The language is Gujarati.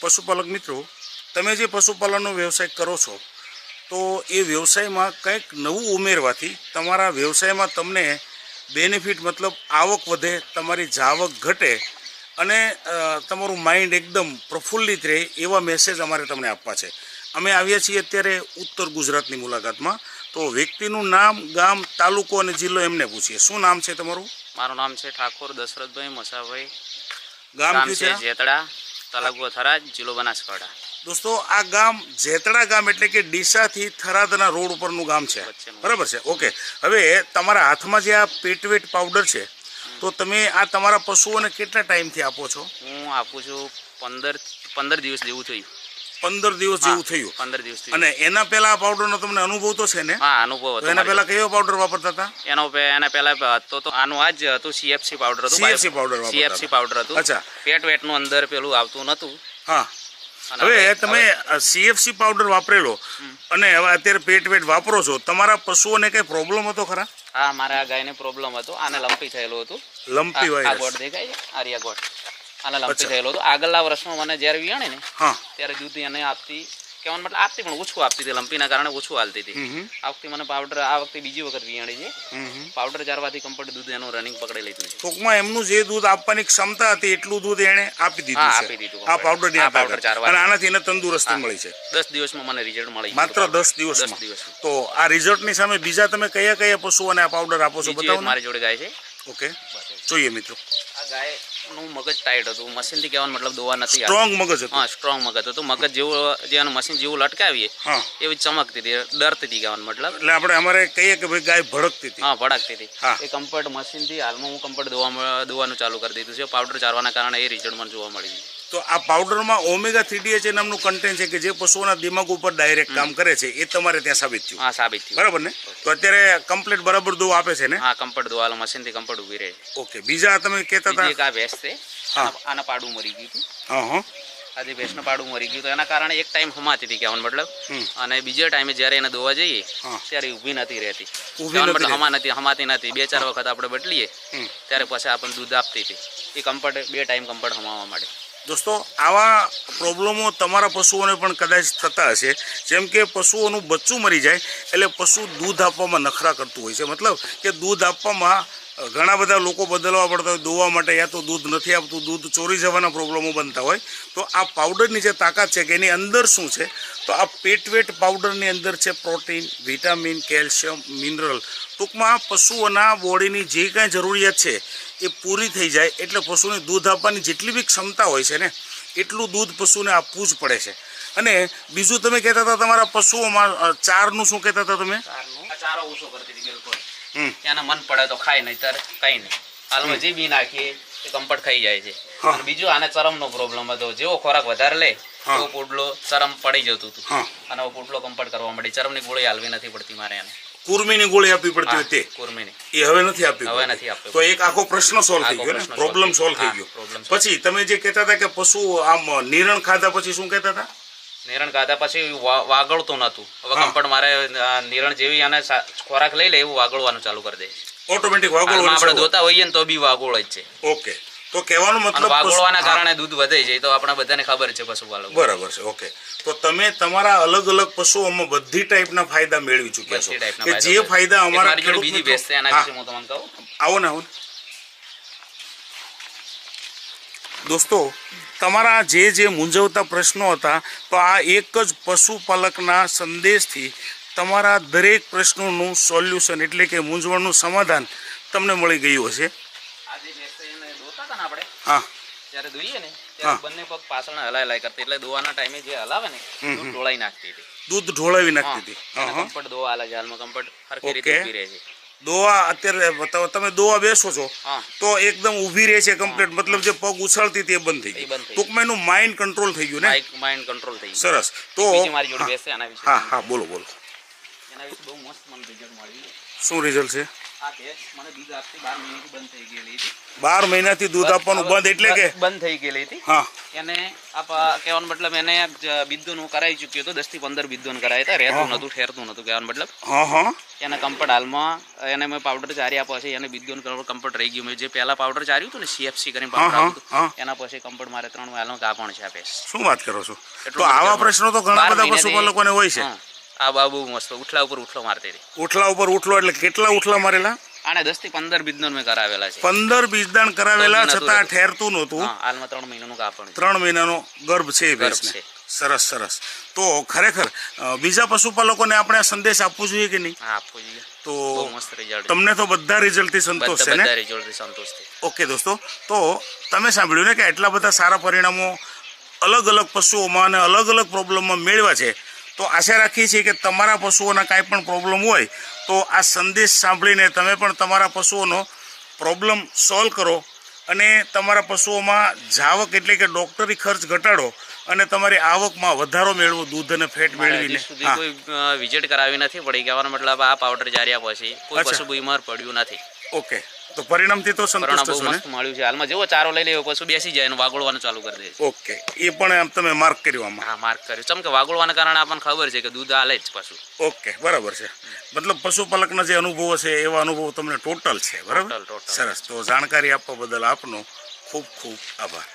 પશુપાલક મિત્રો તમે જે પશુપાલનનો વ્યવસાય કરો છો તો એ વ્યવસાયમાં કંઈક નવું ઉમેરવાથી તમારા વ્યવસાયમાં તમને બેનિફિટ મતલબ આવક વધે તમારી જાવક ઘટે અને તમારું માઇન્ડ એકદમ પ્રફુલ્લિત રહે એવા મેસેજ અમારે તમને આપવા છે. અમે આવ્યા છીએ અત્યારે ઉત્તર ગુજરાતની મુલાકાતમાં. તો વ્યક્તિનું નામ ગામ તાલુકો અને જિલ્લો એમને પૂછીએ. શું નામ છે તમારું? મારું નામ છે ઠાકોર દશરથભાઈ મસાભાઈ. ગામ છે જેતડા. તાલુકો થરાદ જિલ્લો બનાસકાંઠા. દોસ્તો આ ગામ જેતડા ગામ એટલે કે ડીસાથી થરાદના રોડ ઉપરનું ગામ છે. બરાબર છે? ઓકે. હવે તમારા હાથમાં જે આ પેટવેટ પાવડર છે તો તમે આ તમારા પશુઓને કેટલા ટાઈમથી આપો છો? હું આપું છું પંદર પંદર દિવસ જેવું થયું. પંદર દિવસ જેવું થયું. પંદર દિવસ અને એના પહેલા આ પાવડરનો તમને અનુભવ તો છે ને? હા અનુભવ હતો એના પહેલા કયો પાવડર વાપરતા હતા? એનો એના પહેલા હતો તો આનું આજ હતું સીએફસી પાવડર હતું સીએફસી પાવડર સીએફસી પાવડર હતું. અચ્છા. પેટ વેટનું અંદર પેલું આવતું નતું. હા. હવે તમે સીએફસી પાવડર વાપરેલો અને હવે અત્યારે પેટ વેટ વાપરો છો તમારા પશુઓને કઈ પ્રોબ્લેમ હતો ખરા? હા મારે ગાયને પ્રોબ્લેમ હતો. આને લંપી થયેલું હતું. લંપી આ- આ વાયરસ ગોળ દેખાય આર્યા ગોળ. આને લંપી થયેલો હતો. આગળના વર્ષમાં મને જ્યારે વિયાણે ને ત્યારે દૂધ એને આપતી કહેવાનું મતલબ આપતી પણ ઓછું આપતી હતી લંપીના કારણે ઓછું હાલતી હતી. આ વખતે મને પાવડર આ વખતે બીજી વખત વિયાણી છે. પાવડર ચારવાથી કમ્પ્લીટ દૂધ એનું રનિંગ પકડી લીધું છે. ટૂંકમાં એમનું જે દૂધ આપવાની ક્ષમતા હતી એટલું દૂધ એને આપી દીધું આપી દીધું આ પાવડર આ powder ચાર અને આનાથી એને તંદુરસ્તી મળી છે. દસ દિવસમાં મને રિઝલ્ટ મળી માત્ર દસ દિવસ દસ દિવસ તો આ રિઝલ્ટની સામે બીજા તમે કયા કયા પશુઓને આ પાવડર આપો છો બતાવો મારી જોડે ગાય છે. ઓકે જોઈએ મિત્રો. આ ગાયનું મગજ ટાઈટ હતું. મશીનથી કહેવાનું મતલબ દોવા નથી સ્ટ્રોંગ મગજ હતું. હા સ્ટ્રોંગ મગજ હતું. મગજ જેવું જે આનું મશીન જેવું લટકાવીએ એવી ચમકતી હતી. ડરતી હતી કહેવાનું મતલબ. એટલે આપણે અમારે કહીએ કે ભાઈ ગાય ભડકતી હતી. હા ભડકતી હતી. એ કમ્ફર્ટ મશીનથી હાલમાં હું કમ્ફર્ટ દોવા દોવાનું ચાલુ કરી દીધું છે. પાવડર ચારવાના કારણે એ રિઝલ્ટ મને જોવા મળી ગયું. તો આ પાવડરમાં ઓમેગા થ્રી નામનું કન્ટેન્ટ છે કે જે પશુઓના દિમાગ ઉપર ડાયરેક્ટ કામ કરે છે એ તમારે ત્યાં સાબિત થયું. હા સાબિત થયું. બરાબર ને? તો અત્યારે કમ્પ્લીટ બરાબર દો આપે છે ને? હા કમ્ફર્ટ મશીન મશીનથી કમ્ફર્ટ ઊભી રહે. ઓકે બીજા તમે કહેતા હતા? એક આ ભેંસ છે. આના- પાડું મરી ગયું હતું. હા હા. આજે ભેંસનું પાડું મરી ગયું તો એના કારણે એક ટાઈમ હમાતી હતી કેવાનું મતલબ. અને બીજા ટાઈમે જ્યારે એને દોવા જઈએ ત્યારે ઊભી ઊભી નથી રહેતી. મતલબ હમા નથી હમાતી નથી. બે ચાર વખત આપણે બદલીએ ત્યારે પછી આપણને દૂધ આપતી હતી. એ કમ્ફર્ટ બે ટાઈમ કમ્ફર્ટ હમાવા માંડે દોસ્તો, આવા પ્રોબ્લેમો તમારા પશુઓને પણ કદાચ થતા હશે. જેમ કે પશુઓનું બચ્ચું મરી જાય, એટલે પશુ દૂધ આપવામાં નખરા કરતું હોય છે. મતલબ કે દૂધ આપવામાં ઘણા બધા લોકો બદલવા પડતા હોય, દોવા માટે યા તો દૂધ નથી આપતું, દૂધ ચોરી જવાના પ્રોબ્લેમો બનતા હોય. તો આ પાવડરની જે તાકાત છે કે એની અંદર શું છે? તો આ પેટવેટ પાવડરની અંદર છે પ્રોટીન, વિટામિન, કેલ્શિયમ, મિનરલ. ટૂંકમાં પશુઓના બોડીની જે કાંઈ જરૂરિયાત છે એ પૂરી થઈ જાય એટલે પશુને દૂધ આપવાની જેટલી બી ક્ષમતા હોય છે ને, એટલું દૂધ પશુને આપવું જ પડે છે. અને બીજું તમે કહેતા હતા તમારા પશુઓમાં ચારનું શું કહેતા હતા તમે? ચારો ઓછો કરતી બિલકુલ. એને મન પડે તો ખાય નહીં ત્યારે કઈ નહીં. હાલમાં જે બી નાખીએ એ કમ્પટ ખાઈ જાય છે. અને બીજું આને ચરમનો પ્રોબ્લેમ હતો. જેવો ખોરાક વધારે લે તો પોટલો ચરમ પડી જતું હતું. અને પોટલો કમ્પટ કરવા મળી ચરમની ગોળી હાલવી નથી પડતી મારે એને. કુર્મીની ગોળી આપવી પડતી હોય તે? કુર્મીની. એ હવે નથી આપવી હવે નથી આપવી તો એક આખો પ્રશ્ન સોલ્વ થઈ ગયો ને? પ્રોબ્લેમ સોલ્વ થઈ ગયો. પછી તમે જે કહેતા હતા કે પશુ આમ નિરણ ખાધા પછી શું કહેતા હતા? નિરણ ખાધા પછી વાગળતું નતું હવે. કમ્ફર્ટ મારે નિરણ જેવી અને ખોરાક લઈ લે એવું વાગળવાનું ચાલુ કરી દે ઓટોમેટિક હાલમાં આપણે વાગોળવાનું ધોતા હોઈએ ને તો બી વાગોળ જ છે. ઓકે. તો કહેવાનો મતલબ વાગોળવાના કારણે દૂધ વધે છે તો આપણે બધાને ખબર છે પશુપાલકો બરાબર છે ઓકે. તો તમે તમારા અલગ અલગ પશુઓમાં બધી ટાઈપના ફાયદા મેળવી ચૂક્યા છો. કે જે ફાયદા અમારા મારી બીજી છે એના વિશે હું તમને કહું. આવો ને આવો ને. દોસ્તો તમારા જે જે મૂંઝવતા પ્રશ્નો હતા તો આ એક જ પશુપાલકના સંદેશથી તમારા દરેક પ્રશ્નોનું સોલ્યુશન એટલે કે મૂંઝવણનું સમાધાન તમને મળી ગયું હશે. આજે ભેંસ એને દોતા હતા ને આપણે? હા. જ્યારે દોઈએ ને ત્યારે બંને પગ પાછળ હલાય હલાય કરતી એટલે દોવાના ટાઈમે જે હલાવે ને દૂધ ઢોળાઈ નાખતી હતી. દૂધ ઢોળાવી નાખતી હતી. કમ્ફર્ટ દોવા હાલ હાલમાં કમ્ફર્ટ હરખી રીતે ઓકે. રહે છે. દોવા અત્યારે તમે દોવા બેસો છો તો એકદમ ઊભી રહે છે કમ્પ્લીટ મતલબ જે પગ ઉછળતી તે બંધ થઈ થઈ ટૂંકમાં એનું માઇન્ડ કંટ્રોલ થઈ ગયું ને? માઇન્ડ કંટ્રોલ થઈ ગયું. સરસ. તો મારી જોડે બેસે આના વિશે હા હા બોલો બોલો. એના વિશે બહુ મસ્ત મને રિઝલ્ટ મળ્યું શું રિઝલ્ટ છે? બાર મહિનાથી દૂધ આપવાનું બંધ એટલે કે? બંધ થઈ ગયેલી હતી. એને આપ કહેવાનો મતલબ એને બિદ્દોનું કરાવી ચૂક્યો હતો દસથી પંદર બિદ્દોનું કરાયા હતા. રહેતું નતું ઠેરતું નતું કહેવાનો મતલબ. એને કમ્પટ હાલમાં એને મેં પાવડર ચારી પછી એને બિદ્દોનું કમ્પટ રહી ગયું. મેં જે પહેલા પાવડર ચાર્યું હતું ને સીએફસી કરીને પાવડર. એના પછી કમ્પટ મારે ત્રણ હાલમાં કાપણ છે આપે શું વાત કરો છો? તો આવા પ્રશ્નો તો ઘણા બધા પશુપાલકોને હોય છે. આ બા બહુ મસ્ત ઉઠલા ઉપર ઉઠલો મારતી હતી. ઉઠલા ઉપર ઉઠલો એટલે કેટલા ઉઠલા મારેલા? આને દસથી પંદર બીજદાન મેં કરાવેલા છે. પંદર બીજદાન કરાવેલા છતાં ઠેરતું નહોતું. હાલમાં ત્રણ મહિનાનું કાપણ ત્રણ મહિનાનો ગર્ભ છે ભેંસને. સરસ સરસ. તો ખરેખર બીજા પશુપાલકોને આપણે આ સંદેશ આપવો જોઈએ કે નહીં? આપવો જોઈએ. તો રિઝલ્ટ તમને તો બધા રિઝલ્ટથી સંતોષ છે ને? સંતોષ છે. ઓકે દોસ્તો. તો તમે સાંભળ્યું ને કે એટલા બધા સારા પરિણામો અલગ અલગ પશુઓમાં અને અલગ અલગ પ્રોબ્લેમમાં મેળવ્યા છે. તો આશા રાખીએ છીએ કે તમારા પશુઓના કાંઈ પણ પ્રોબ્લેમ હોય તો આ સંદેશ સાંભળીને તમે પણ તમારા પશુઓનો પ્રોબ્લેમ સોલ્વ કરો અને તમારા પશુઓમાં જાવક એટલે કે ડોક્ટરી ખર્ચ ઘટાડો અને તમારી આવકમાં વધારો મેળવો દૂધ અને ફેટ મેળવીને. સુધી કોઈ વિઝિટ કરાવી નથી પડી. કહેવાનો મતલબ આ પાવડર જાર્યા પછી કોઈ. પશુ બીમાર પડ્યું નથી. ઓકે. તો પરિણામથી તો સંતુષ્ટ છો ને? મળ્યું છે. હાલમાં જેવો ચારો લઈ લેવો પશુ બેસી જાય અને વાગોળવાનું ચાલુ કરી દે છે. ઓકે. એ પણ આમ તમે માર્ક કર્યું આમાં. હા માર્ક કર્યું. ચમ કે વાગોળવાના કારણે આપણને ખબર છે કે દૂધ આલે જ પશુ ઓકે બરાબર છે. મતલબ પશુપાલકના જે અનુભવો છે એવા અનુભવો તમને ટોટલ છે બરાબર. સરસ. તો જાણકારી આપવા બદલ આપનો ખૂબ ખૂબ આભાર.